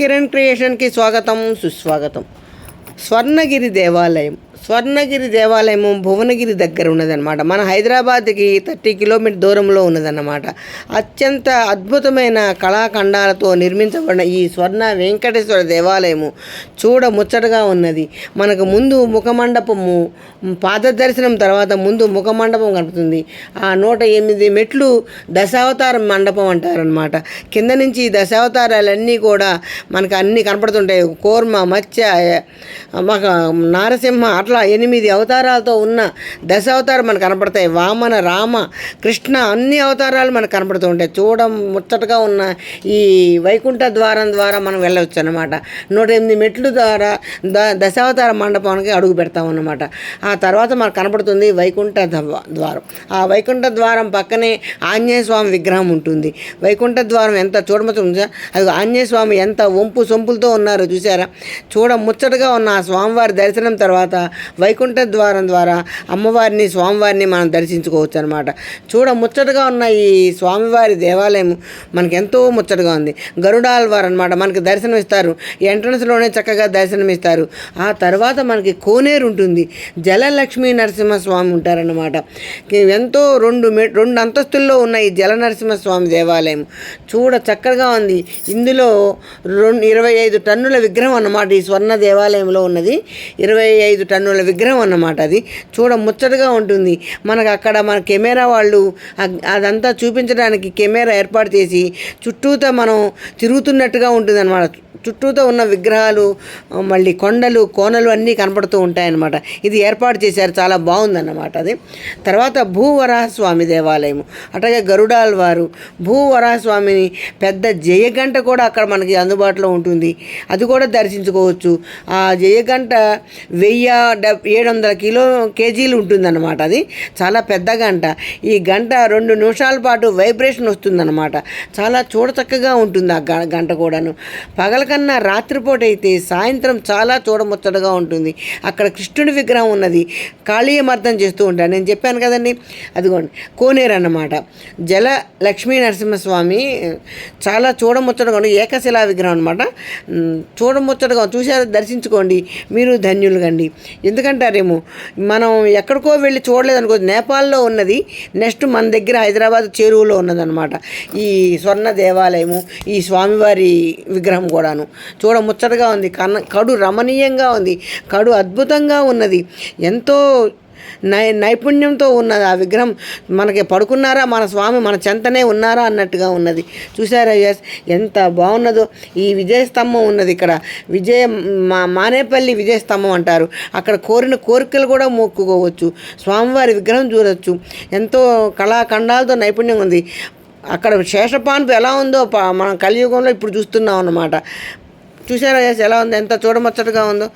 కిరణ్ క్రియేషన్కి స్వాగతం సుస్వాగతం. స్వర్ణగిరి దేవాలయం. స్వర్ణగిరి దేవాలయము భువనగిరి దగ్గర ఉన్నదన్నమాట. మన హైదరాబాద్కి థర్టీ కిలోమీటర్ దూరంలో ఉన్నదన్నమాట. అత్యంత అద్భుతమైన కళాఖండాలతో నిర్మించబడిన ఈ స్వర్ణ వెంకటేశ్వర దేవాలయము చూడ ముచ్చటగా ఉన్నది. మనకు ముందు ముఖమండపము పాద దర్శనం తర్వాత ముందు ముఖమండపం కనపడుతుంది. ఆ నూట ఎనిమిది మెట్లు దశావతార మండపం అంటారనమాట కింద నుంచి దశావతారాలన్నీ కూడా మనకు అన్నీ కనపడుతుంటాయి. కోర్మ మత్స్య మాకు నారసింహ అట్లా ఎనిమిది అవతారాలతో ఉన్న దశ అవతారం మనకు కనపడతాయి. వామన రామ కృష్ణ అన్ని అవతారాలు మనకు కనపడుతూ ఉంటాయి. చూడ ముచ్చటగా ఉన్న ఈ వైకుంఠ ద్వారం ద్వారా మనం వెళ్ళవచ్చు అనమాట నూట ఎనిమిది మెట్లు ద్వారా ద దశావతార మండపానికి అడుగు పెడతామన్నమాట. ఆ తర్వాత మనకు కనపడుతుంది వైకుంఠ ద్వారం. ఆ వైకుంఠ ద్వారం పక్కనే ఆంజనేయ స్వామి విగ్రహం ఉంటుంది. వైకుంఠ ద్వారం ఎంత చూడముచ్చట అది ఆంజనేయ స్వామి ఎంత వంపు సొంపులతో ఉన్నారో చూసారా? చూడ ముచ్చటగా ఉన్న ఆ స్వామివారి దర్శనం తర్వాత వైకుంఠ ద్వారం ద్వారా అమ్మవారిని స్వామివారిని మనం దర్శించుకోవచ్చు అనమాట చూడ ముచ్చటగా ఉన్న ఈ స్వామివారి దేవాలయం మనకి ఎంతో ముచ్చటగా ఉంది. గరుడాల్వారు అనమాట మనకి దర్శనం ఇస్తారు ఎంట్రన్స్లోనే చక్కగా దర్శనం ఇస్తారు ఆ తర్వాత మనకి కోనేరు ఉంటుంది. జలలక్ష్మీ నరసింహస్వామి ఉంటారన్నమాట. ఎంతో రెండు మె రెండు అంతస్తుల్లో ఉన్న ఈ జల నరసింహస్వామి దేవాలయం చూడ చక్కగా ఉంది. ఇందులో రెండు ఇరవై ఐదు టన్నుల విగ్రహం అన్నమాట ఈ స్వర్ణ దేవాలయంలో ఉన్నది. ఇరవై ఐదు టన్నుల విగ్రహం అన్నమాట అది. చూడ ముచ్చటగా ఉంటుంది. మనకు అక్కడ మన కెమెరా వాళ్ళు అదంతా చూపించడానికి కెమెరా ఏర్పాటు చేసి చుట్టూతో మనం తిరుగుతున్నట్టుగా ఉంటుంది అనమాట చుట్టూతో ఉన్న విగ్రహాలు మళ్ళీ కొండలు కోనలు అన్నీ కనపడుతూ ఉంటాయన్నమాట. ఇది ఏర్పాటు చేశారు. చాలా బాగుందన్నమాట అది. తర్వాత భూవరాహస్వామి దేవాలయం అట్లాగే గరుడాల్ వారు భూవరాహస్వామిని పెద్ద జయగంట కూడా అక్కడ మనకి అందుబాటులో ఉంటుంది. అది కూడా దర్శించుకోవచ్చు. ఆ జయగంట వెయ్యి ఏడు వందల కిలో కేజీలు ఉంటుందన్నమాట అది. చాలా పెద్ద గంట ఈ గంట రెండు నిమిషాల పాటు వైబ్రేషన్ వస్తుందన్నమాట. చాలా చూడచక్కగా ఉంటుంది ఆ గంట కూడాను. పగలకన్నా రాత్రిపూట అయితే సాయంత్రం చాలా చూడముచ్చటగా ఉంటుంది. అక్కడ కృష్ణుడి విగ్రహం ఉన్నది. కాళీయమర్థం చేస్తూ ఉంటాను నేను చెప్పాను కదండి. అదిగోండి. కోనేరు అన్నమాట. జల లక్ష్మీ నరసింహస్వామి చాలా చూడముచ్చటగా ఉంది ఏకశిలా విగ్రహం అనమాట చూడముచ్చటగా చూసారు దర్శించుకోండి. మీరు ధన్యులు కండి ఎందుకంటారేమో? మనం ఎక్కడికో వెళ్ళి చూడలేదనుకో నేపాల్లో ఉన్నది నెక్స్ట్ మన దగ్గర హైదరాబాద్ చెరువులో ఉన్నదన్నమాట. ఈ స్వర్ణ దేవాలయము ఈ స్వామివారి విగ్రహం కూడాను. చూడ ముచ్చటగా ఉంది. కన్న కడు రమణీయంగా ఉంది. కడు అద్భుతంగా ఉన్నది. ఎంతో నై నైపుణ్యంతో ఉన్నది. ఆ విగ్రహం మనకి పడుకున్నారా? మన స్వామి మన చెంతనే ఉన్నారా? అన్నట్టుగా ఉన్నది. చూసారా యస్? ఎంత బాగున్నదో. ఈ విజయ స్తంభం ఉన్నది ఇక్కడ. విజయ మా మానేపల్లి విజయ స్తంభం అంటారు. అక్కడ కోరిన కోరికలు కూడా మొక్కుకోవచ్చు. స్వామివారి విగ్రహం చూడవచ్చు ఎంతో కళాఖండాలతో నైపుణ్యం ఉంది. అక్కడ శేషపాన్పు ఎలా ఉందో మనం కలియుగంలో ఇప్పుడు చూస్తున్నాం అన్నమాట. చూసారా ఎస్ ఎలా ఉంది? ఎంత చూడముచ్చటగా ఉందో.